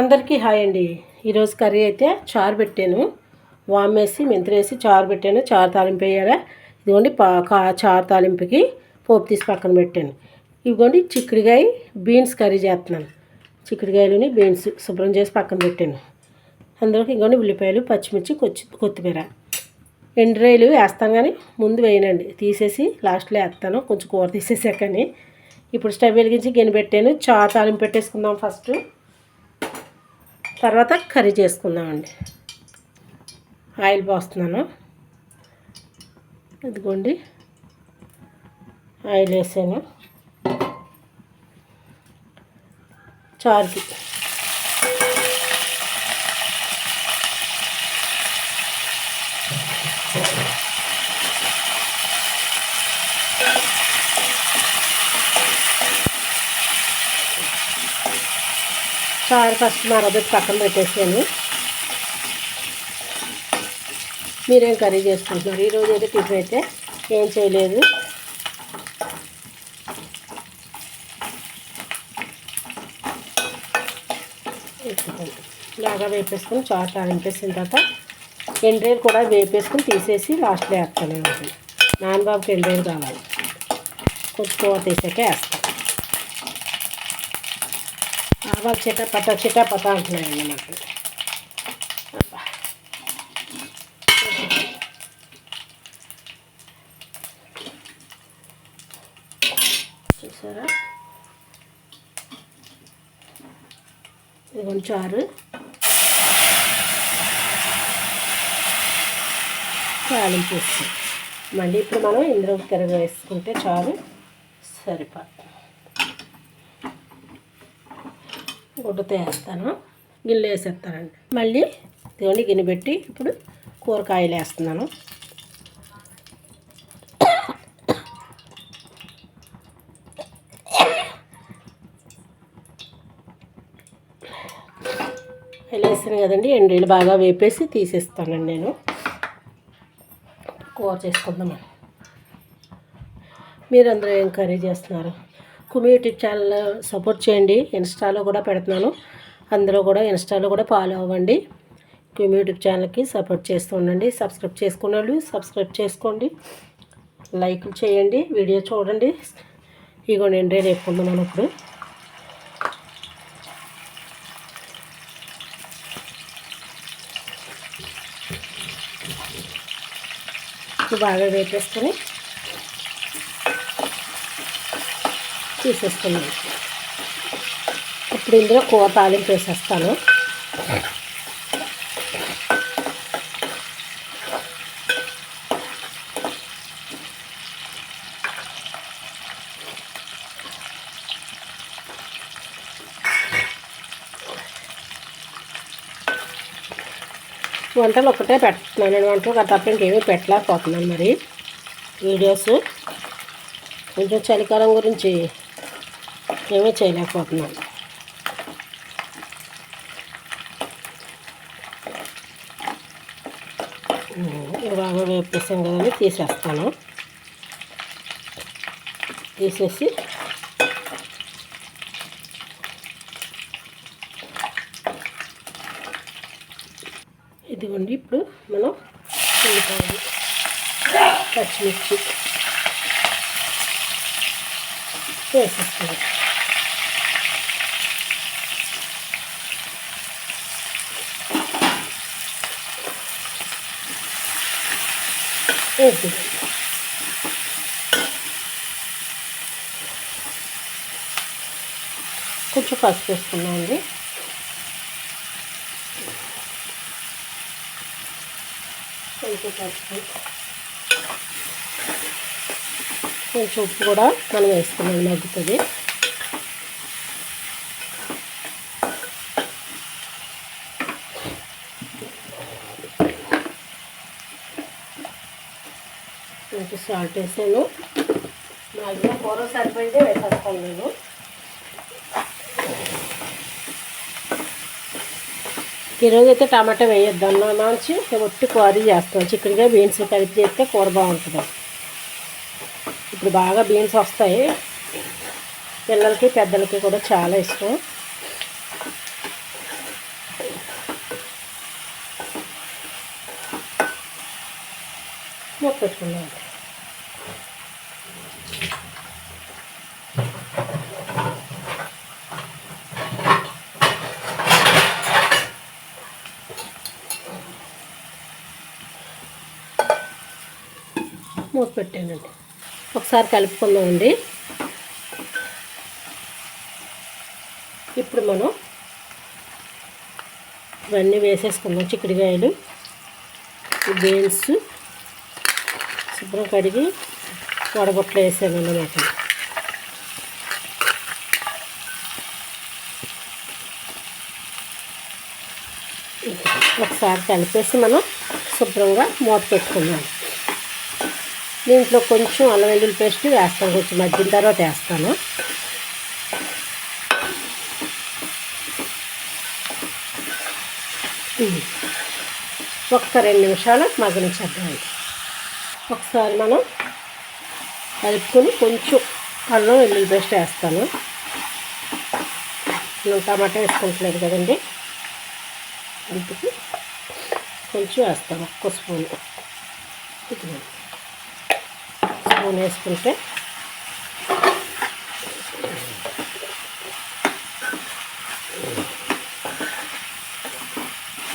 అందరికీ హాయ్ అండి. ఈరోజు కర్రీ అయితే చారు పెట్టాను. వామేసి మెంతులేసి చారు పెట్టాను. చారు తాలింపు వేయాలా ఇదిగోండి పా కా చారు తాలింపుకి పోపు తీసి పక్కన పెట్టాను. ఇదిగోండి చిక్కుడుకాయ బీన్స్ కర్రీ చేస్తున్నాను. చిక్కుడుకాయలని బీన్స్ శుభ్రం చేసి పక్కన పెట్టాను. అందులోకి ఇదిగోండి ఉల్లిపాయలు పచ్చిమిర్చి కొచ్చి కొత్తిమీర. ఎండ్రాయిలు వేస్తాను కానీ ముందు వేయనండి. తీసేసి లాస్ట్లో వేస్తాను. కొంచెం కూర తీసేసాకని ఇప్పుడు స్టవ్ వెలిగించి గిన్నె పెట్టాను. చారు తాలింపు పెట్టేసుకుందాం ఫస్ట్. తర్వాత కర్రీ చేసుకుందామండి. ఆయిల్ పోస్తున్నాను. ఇదిగోండి. ఆయిల్ వేసాను. చారుకి చారు ఫస్ట్ మరొకటి పక్కన పెట్టేసాను మీరేం కర్రీ చేసుకుంటున్నారు? ఈరోజు అయితే టిఫిన్ అయితే ఏం చేయలేదు. బాగా వేపేసుకుని చారు తాలింపేసిన తర్వాత ఎండ్రేలు కూడా వేపేసుకుని తీసేసి లాస్ట్లో వేస్తాను నాన్నబాబుకి ఎండ్రేలు కావాలి. కొంచెం కూర తీసాక వేస్తాను. ఆవాలు చిట పట చిట పట అంటున్నాయండి నాకు చూసారా? ఇది కొంచెం చారు. తాలింపు వేస్తాం. మళ్ళీ ఇప్పుడు మనం ఇందులో తిరగ వేసుకుంటే చారు సరిపడ గుడ్డతో వేస్తాను గిన్నె వేసేస్తానండి మళ్ళీ దేవుని గిన్నె పెట్టి ఇప్పుడు కూరకాయలు వేస్తున్నాను. వేసాను కదండి ఎండీలు బాగా వేపేసి తీసేస్తానండి నేను. కూర చేసుకుందామని మీరందరూ ఏం కర్రీ చేస్తున్నారు? కుమ్యూనిటీ ఛానల్ సపోర్ట్ చేయండి. ఇన్స్టాలో కూడా పెడుతున్నాను. అందులో కూడా ఇన్స్టాలో కూడా ఫాలో అవ్వండి. యూట్యూబ్ ఛానల్కి సపోర్ట్ చేస్తూ ఉండండి. సబ్స్క్రైబ్ చేసుకున్న వాళ్ళు సబ్స్క్రైబ్ చేసుకోండి. లైక్ చేయండి. వీడియో చూడండి. ఇగో నేను రేపు వేపుకుందాం ఇప్పుడు ఇప్పుడు. బాగా వేపేసుకొని తీసేస్తున్నాను ఇప్పుడు ఇందులో కూర తాలింపు వేసేస్తాను. వంటలు ఒకటే పెడుతున్నాను. నేను వంటలు కదా తప్ప ఇంకేమీ పెట్టలేకపోతున్నాను మరి. వీడియోస్. కొంచెం చలికాలం గురించి ఏమీ చేయలేకపోతున్నాను ఇవి బాగా వేపేసాం కదండి తీసేస్తాను. తీసేసి ఇదిగోండి ఇప్పుడు మనం ఉల్లిపాయలు పచ్చిమిర్చి వేసేస్తాం వేసి కొంచెం పసుపు వేసుకున్నామండి కొంచెం పసుపు. కొంచెం ఉప్పు కూడా మనం వేసుకున్నాం మగ్గుతుంది. సాల్ట్ వేసాను మాగ్జిమం కూర సరిపోయితే వేసేస్తాను నేను. ఈరోజు అయితే టమాటా వేయొద్దాం మంచి ఒట్టి కూర చేస్తాం చిక్కడిగా బీన్స్ కలిపి చేస్తే కూర బాగుంటుంది. ఇప్పుడు బాగా బీన్స్ వస్తాయి. పిల్లలకి పెద్దలకి కూడా చాలా ఇష్టం. మొక్క పెట్టుకున్నాను మూత పెట్టానండి. ఒకసారి కలుపుకుందామండి ఇప్పుడు మనం ఇవన్నీ వేసేసుకుందాం చిక్కుడుకాయలు బీన్స్ శుభ్రం కడిగి వడగొట్లు వేసాను అన్నమాట ఒకసారి కలిపేసి మనం శుభ్రంగా మూత పెట్టుకుందాం. దీంట్లో కొంచెం అల్లం వెల్లుల్లి పేస్ట్ వేస్తాను కొంచెం మధ్యన తర్వాత వేస్తాను. ఒక్క రెండు నిమిషాలు మగ్గనిచ్చేద్దామండి ఒకసారి మనం కలుపుకొని కొంచెం అల్లం వెల్లుల్లి పేస్ట్ వేస్తాను. నేను టమాటా వేసుకుంటలేదు కదండి. అందుకు కొంచెం వేస్తాను ఒక్క స్పూన్. స్పూన్ వేసుకుంటే.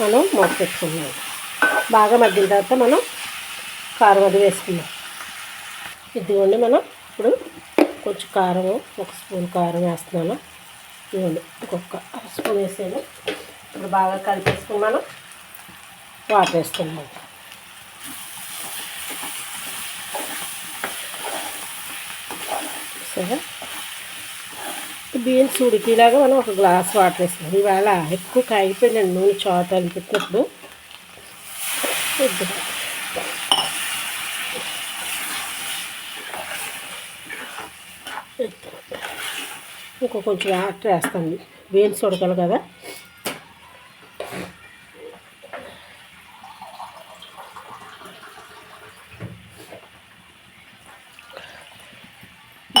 మనం మూత పెట్టుకున్నాం బాగా మగ్గిన తర్వాత మనం కారం అది వేసుకున్నాం ఇదిగోండి మనం ఇప్పుడు కొంచెం కారం ఒక స్పూన్ కారం వేస్తున్నాను. ఇదిగోండి ఇంకొక స్పూన్ వేసాను. ఇప్పుడు బాగా కలిపేసుకుని మనం వాటర్ వేసుకున్నాం సరే బీన్స్ ఉడికిలాగా మనం ఒక గ్లాస్ వాటర్ వేస్తాం ఇవాళ ఎక్కువ కాగిపోయిందండి నూనె చాటాలు పెట్టినప్పుడు ఇంకో కొంచెం వాటర్ వేస్తాను. బీన్స్ ఉడకాలి కదా.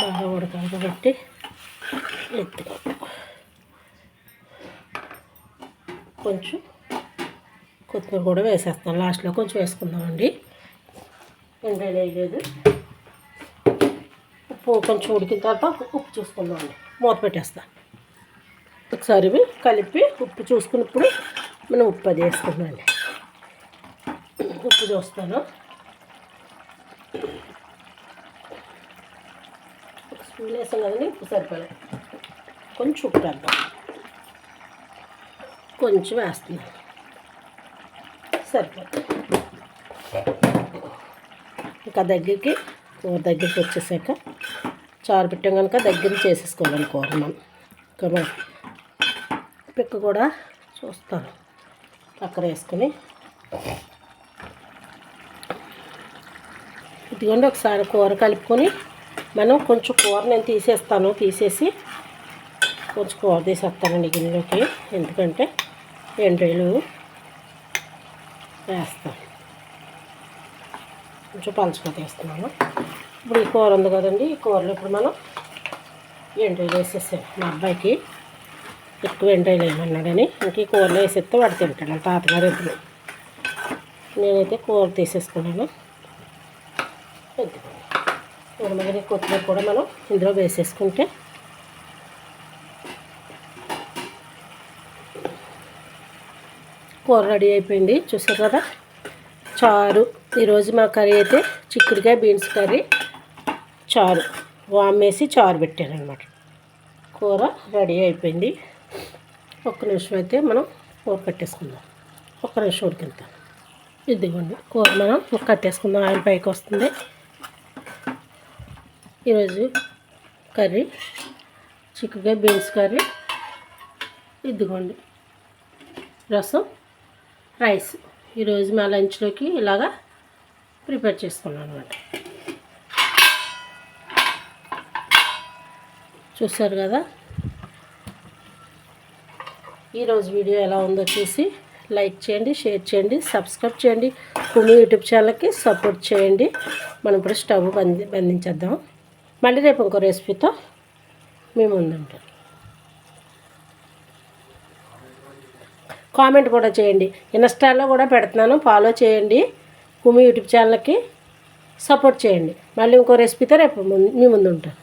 బాగా ఉడకాలి కాబట్టి ఎత్తుకో. కొంచెం కొత్తిమీర కూడా వేసేస్తాం లాస్ట్లో కొంచెం వేసుకుందామండి. ఎండ వేయలేదు. ఉప్పు కొంచెం ఉడికిన తర్వాత ఉప్పు చూసుకుందామండి. మూత పెట్టేస్తాను ఒకసారి కలిపి ఉప్పు చూసుకున్నప్పుడు మనం ఉప్పు అది వేసుకుందామండి. ఉప్పు చూస్తాను ఒక స్పూన్ వేసాం కదండి ఉప్పు కొంచెం ఉప్పు వేద్దాం. కొంచెం వేస్తుంది సరిపోతుంది ఇంకా దగ్గరికి కూర దగ్గరికి వచ్చేసాక చారు పెట్టాం కనుక దగ్గర చేసేసుకోవాలని కూర మనం ఇంకా పిక్క కూడా చూస్తాను. పక్కన వేసుకొని. ఇదిగోండి ఒకసారి కూర కలుపుకొని మనం కొంచెం కూర నేను తీసేస్తాను తీసేసి కొంచెం కూర తీసేస్తానండి గిన్నెలోకి. ఎందుకంటే ఎండ్రీలు వేస్తాను. కొంచెం పలుచగా తీస్తున్నాను. ఇప్పుడు ఈ కూర ఉంది కదండి ఈ కూరలో ఇప్పుడు మనం ఎండ్రీలు వేసేసాం మా అబ్బాయికి ఎక్కువ ఎండ్రీలు వేయమన్నాడని ఇంక ఈ కూరలో వేసేస్తే వాడు తింటాడు. తాతగారు ఎప్పుడు? నేనైతే కూర తీసేసుకున్నాను. ఉడమగిరి కొత్తిమీర కూడా మనం ఇందులో వేసేసుకుంటే కూర రెడీ అయిపోయింది. చూసారు కదా? చారు. ఈరోజు మా కర్రీ అయితే చిక్కుడుకాయ బీన్స్ కర్రీ. చారు. వామేసి చారు పెట్టాను అనమాట కూర రెడీ అయిపోయింది. ఒక్క నిమిషం అయితే మనం కూర కట్టేసుకుందాం. ఒక్క నిమిషం ఉడికెళ్తాం ఇదిగోండి కూర మనం కట్టేసుకుందాం. ఆయిల్ పైకి వస్తుంది. ఈరోజు కర్రీ చిక్కుడుకాయ బీన్స్ కర్రీ. ఇదిగోండి రసం రైస్. ఈరోజు మా లంచ్లోకి ఇలాగా ప్రిపేర్ చేసుకున్నాను అనమాట చూసారు కదా? ఈరోజు వీడియో ఎలా ఉందో చూసి లైక్ చేయండి షేర్ చేయండి సబ్స్క్రైబ్ చేయండి. కుమి యూట్యూబ్ ఛానల్కి సపోర్ట్ చేయండి. మనం ఇప్పుడు స్టవ్ బంది బంధించేద్దాం. మళ్ళీ రేపు ఇంకో రెసిపీతో మేము ముందుంటాం. కామెంట్ కూడా చేయండి. ఇన్స్టాలో కూడా పెడుతున్నాను. ఫాలో చేయండి. కుమి యూట్యూబ్ ఛానల్కి సపోర్ట్ చేయండి. మళ్ళీ ఇంకో రెసిపీతో రేపు ముందు- మీ ముందు ఉంటాను